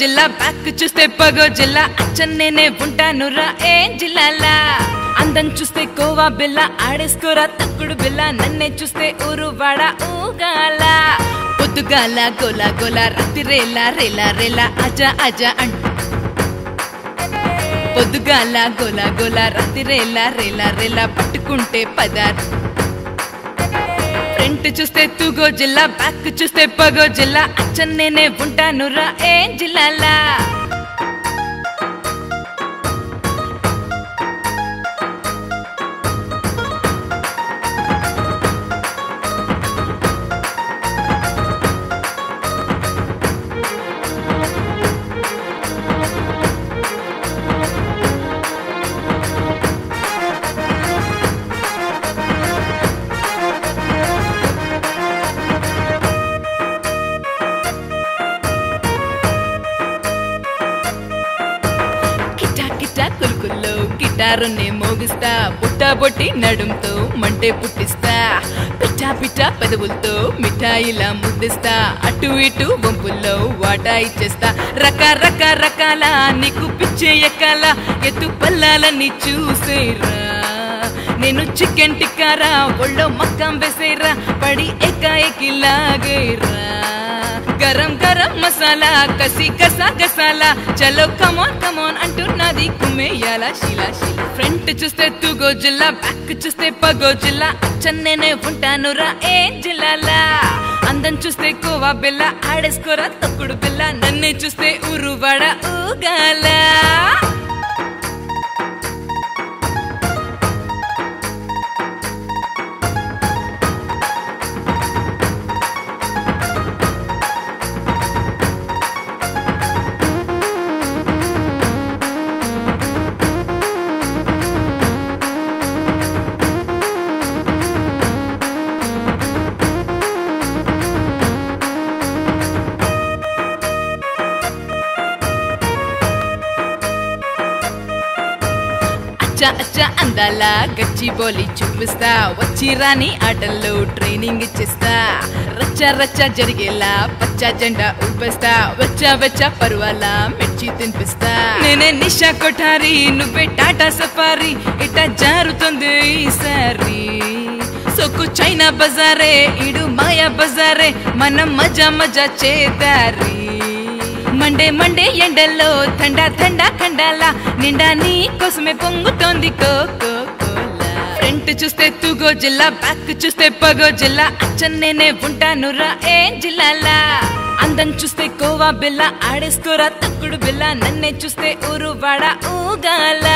జిల్లా బ్యాక్ చూస్తే పగో జిల్లా. అచ్చన్ నేనే ఉంటాను రా ఏ జిల్లాలా? అందం చూస్తే కోవా బిల్ల ఆడేసుకోరా తక్కుడు బిల్ల. నన్నే చూస్తే ఊరు వాడ ఊగాల? పొద్దుగాల గోలా గోలా రాత్రి రేలా రేలా రేలా అజా అజా అంట పొద్దుగాల గోలా గోలా రాత్రి రేలా రేలా రేలా పట్టుకుంటే పదార్ ఫ్రంట్ చూస్తే తుగో జిల్లా బ్యాక్ చూస్తే పగో జిల్లా. అచ్చన్ నేనే ఉంటాను రా ఏం జిల్లాలా? గిటారుని మోగిస్తా పుట్ట బొట్టి నడుంతో మంటే పుట్టిస్తా. పిట్టా పిట్టా పెదవులతో మిఠాయిలా ముద్దిస్తా. అటు ఇటు వంపుల్లో వాటా ఇచ్చేస్తా. రక రక రకాల నీకు పిచ్చే ఎక్కాల ఎత్తు పల్లాలని చూసేరా. నేను చికెన్ టిక్కారా ఒళ్ళో మక్కం వేసేరా పడి ఎకాయకి లాగేరా గరం గరం మసాలా కసి కసా గసాలా. చలో కమోన్ కమోన్ అంటున్నది కుమ్మేయాల శిలా శిలా. ఫ్రంట్ చూస్తే తుగో జిల్లా బ్యాక్ చూస్తే పగో జిల్లా. చెన్నైనే ఉంటాను రా ఏ జిల్లాలా. అందం చూస్తే కోవా బిల్ల ఆడేసుకోరా తొక్కుడు బిల్ల. నన్నే చూస్తే ఊరు ఊగాలా. అలా గచ్చి బోలి చూపిస్తా. వచ్చి రాని ఆటల్లో ట్రైనింగ్ ఇచ్చిస్తా. రచ్చ రచ్చ జరిగేలా పచ్చ జెండా ఊపేస్తా. వచ్చ వచ్చ పరువాల మిర్చి తినిపిస్తా. నేనే నిషా కొఠారి నువ్వే టాటా సఫారీ. ఇట జారుతుంది ఈసారి సొక్కు చైనా బజారే ఇడు మాయా బజారే. మనం మజా మజా చేదారి. మండే మండే ఎండల్లో థండా థండా ఖండాల నిండా నీ కోసమే పొంగుతోంది కోకో ఫ్రంట్ చూస్తే తూగో జిల్లా బ్యాక్ చూస్తే పగో జిల్లా. అచ్చన్ నేనే ఉంటాను రా ఏం జిల్లాలా. అందం చూస్తే కోవా బిల్ల ఆడేసుకోరా తక్కుడు బిల్ల. నన్నే చూస్తే ఊరు వాడ ఊగాల.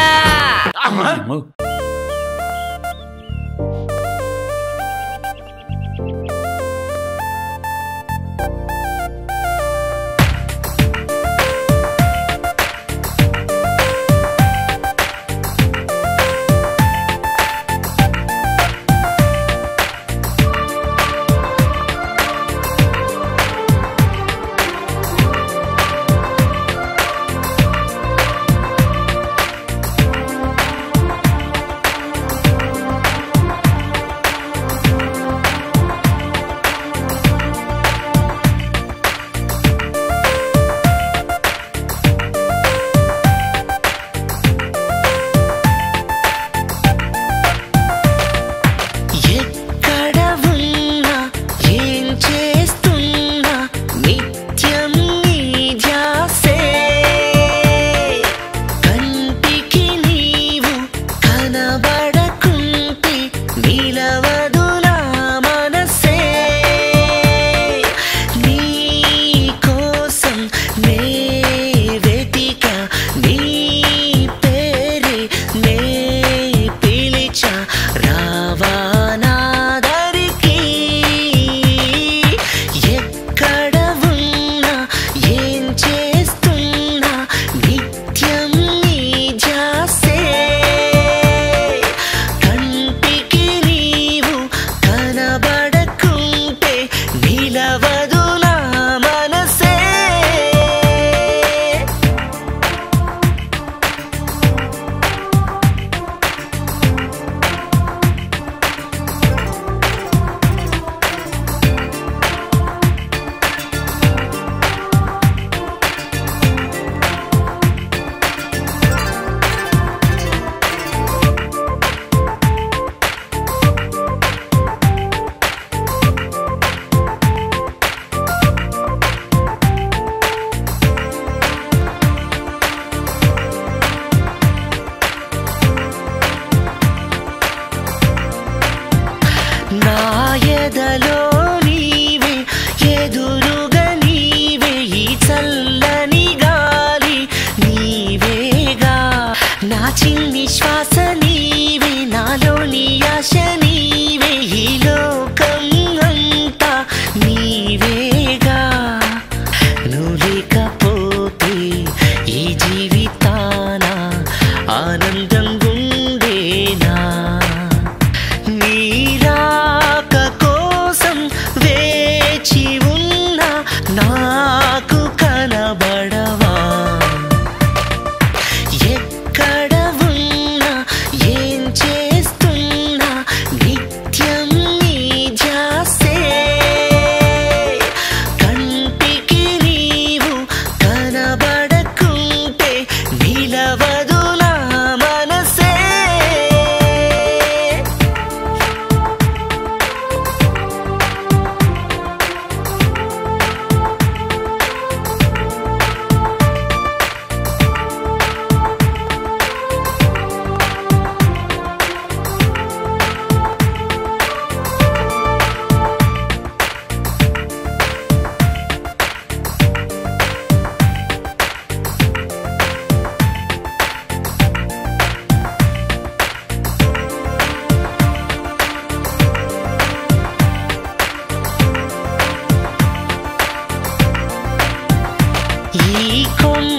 ఈ కొండలలోన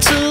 To.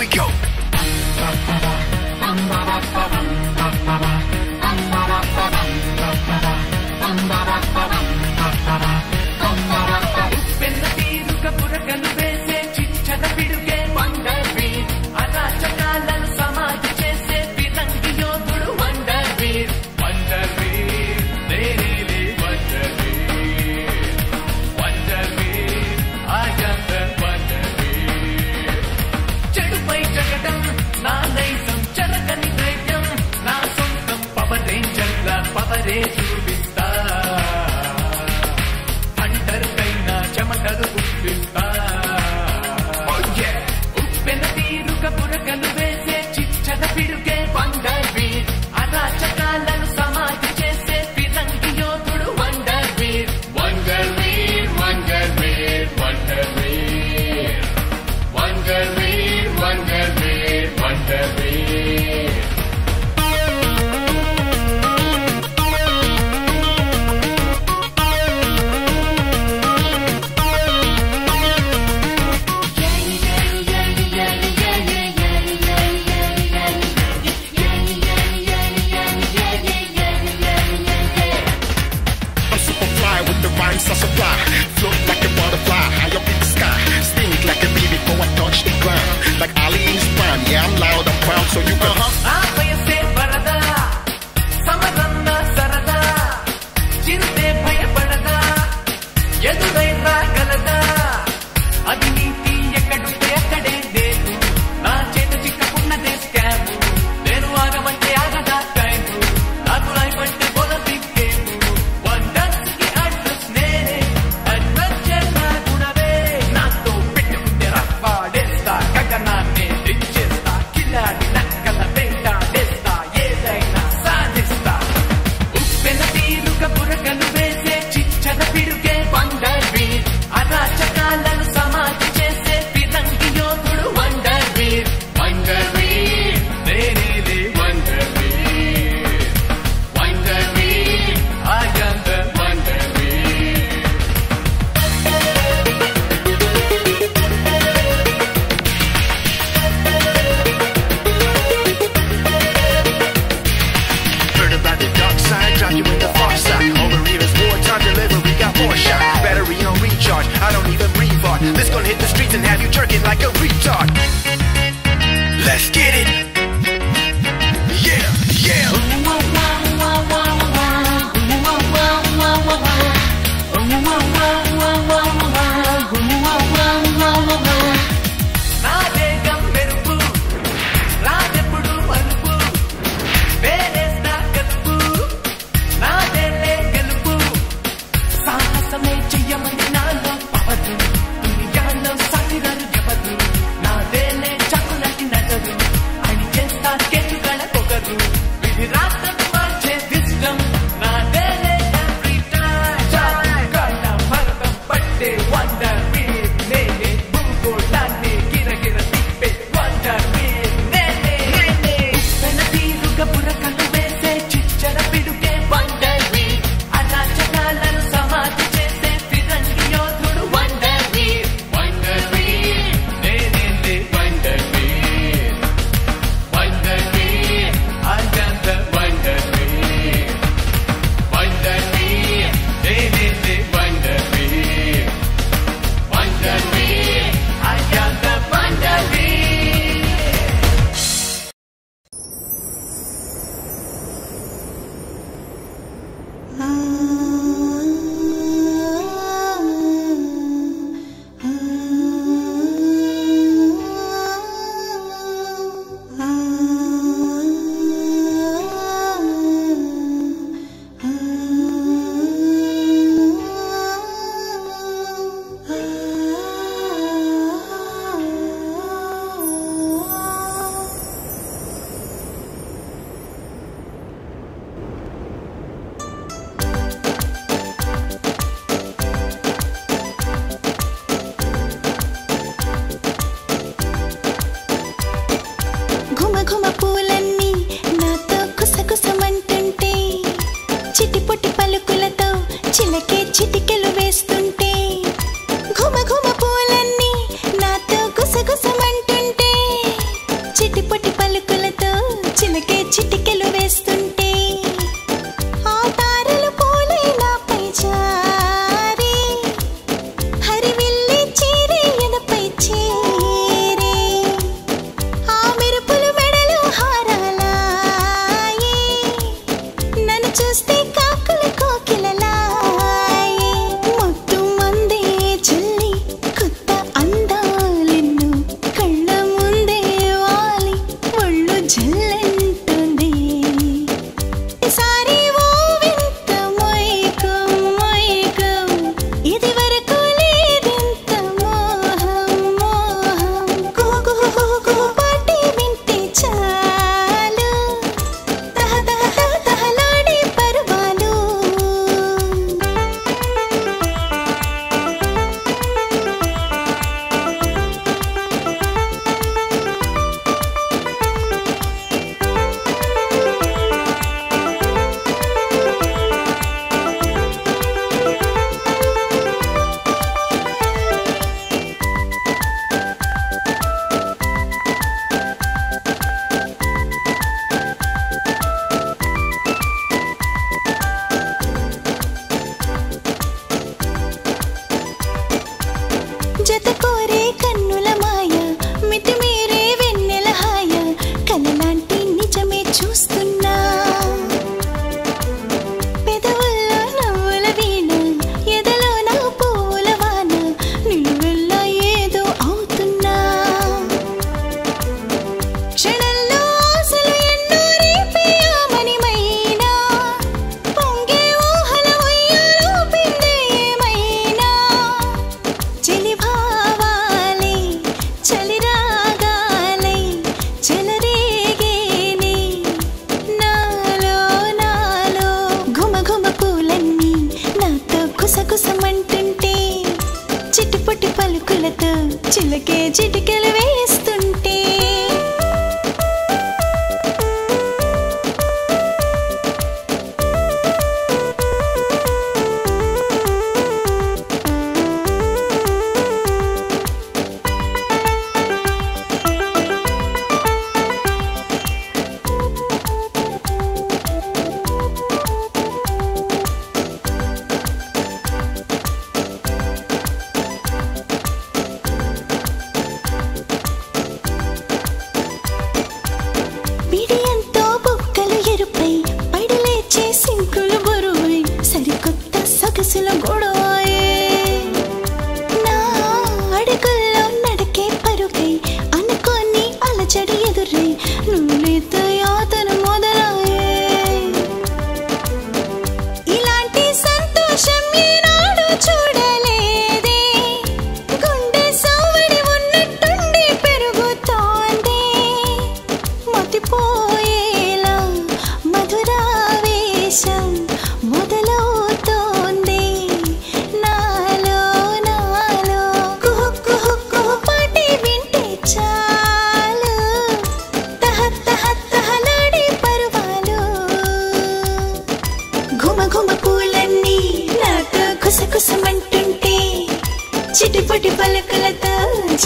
we go.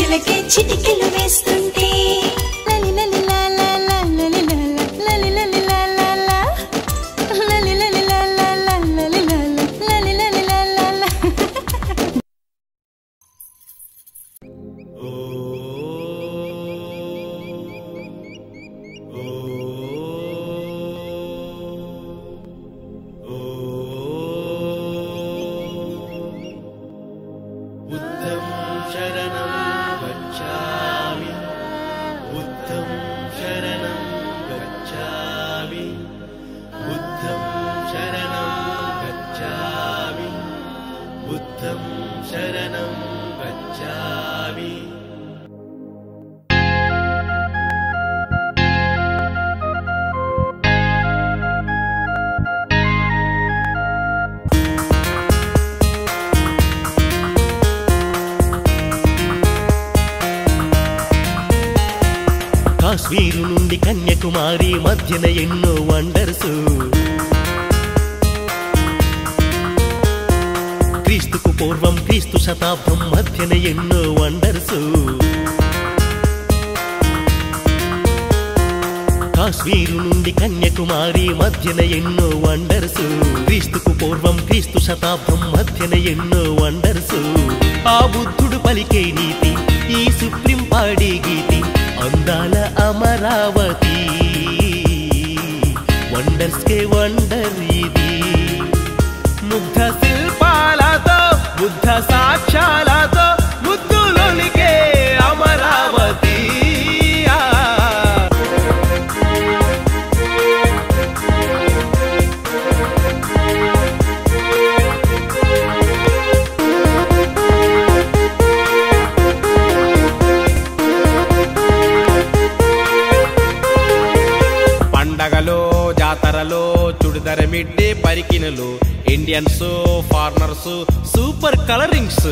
చిలకే చిటికెలు వేస్తుంటే కాశ్మీరు నుండి కన్యాకుమారి మధ్యన ఎన్నో వండర్స్. క్రీస్తుకు పూర్వం క్రీస్తు శతాబ్దం మధ్యన ఎన్నో వండర్స్. కాశ్మీరు నుండి కన్యాకుమారి మధ్యన ఎన్నో వండర్స్. క్రీస్తుకు పూర్వం క్రీస్తు శతాబ్దం మధ్యన ఎన్నో వండర్స్. ఆ బుద్ధుడు పలికే నీతి ఈ సుప్రీం పాడే గీతి అందాల అమరావతి. వండర్స్ కే వండర్ ఇది. ముగ్ధ శిల్పాలతో బుద్ధ సాక్ష్యాలతో ఇండియన్స్ ఫారినర్స్ సూపర్ కలరింగ్స్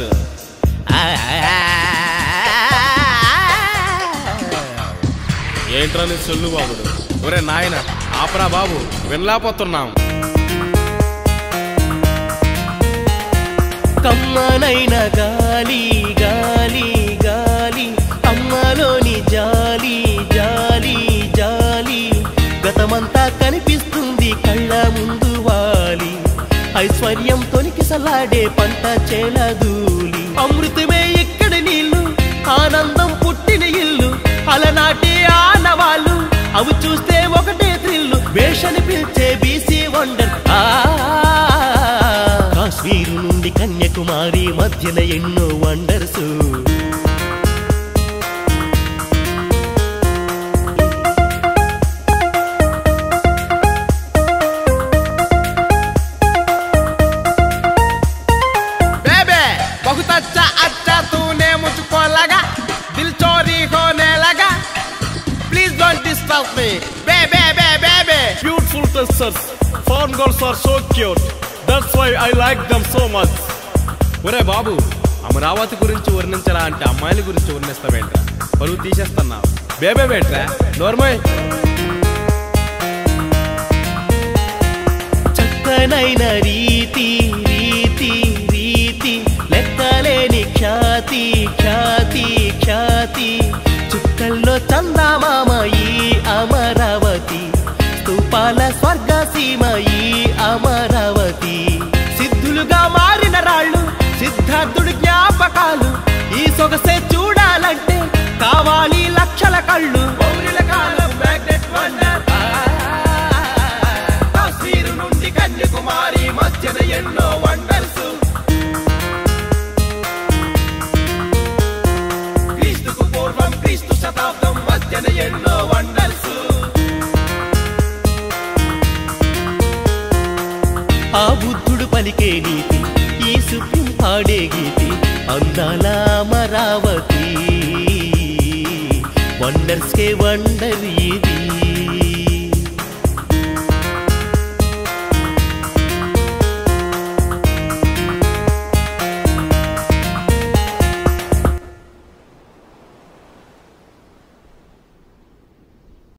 ఏంట్రా నీ సొల్లు బాబుడు? ఒరే నాయన ఆపరా బాబు వినలేకపోతున్నాం. కమ్మనైన గాలి గాలి గాలి అమ్మలోని జాలి తొనికిసలాడే పంట చేలదూలి. అమృతమే ఇక్కడ నీళ్ళు ఆనందం పుట్టిన ఇల్లు. అలనాటి ఆనవాళ్ళు. అవి చూస్తే ఒకటే థ్రిల్లు. వేషని పిలిచే బీసీ వండర్. కాశ్మీరు నుండి కన్యాకుమారి మధ్యన ఎన్నో wonder about me. Baby, baby, baby. Beautiful sisters. Foreign girls are so cute. That's why I like them so much. ఒరే బాబు అమరావతి గురించి వర్ణించరా అంటే అమ్మాయిల గురించి వర్ణిస్తావేంట్రా పరువు తీసేస్తున్నావు బేబే బేట్రా నోర్మల్ చక్కనైన రీతి రీతి రీతి లెక్కలేని ఖ్యాతి ఖ్యాతి ఖ్యాతి చందామామ ఈ అమరావతి స్తూపాల స్వర్గసీమ ఈ అమరావతి. సిద్ధులుగా మారిన రాళ్ళు సిద్ధార్థుడి జ్ఞాపకాలు ఈ సొగసే చూడాలంటే కావాలి లక్షల కళ్ళు.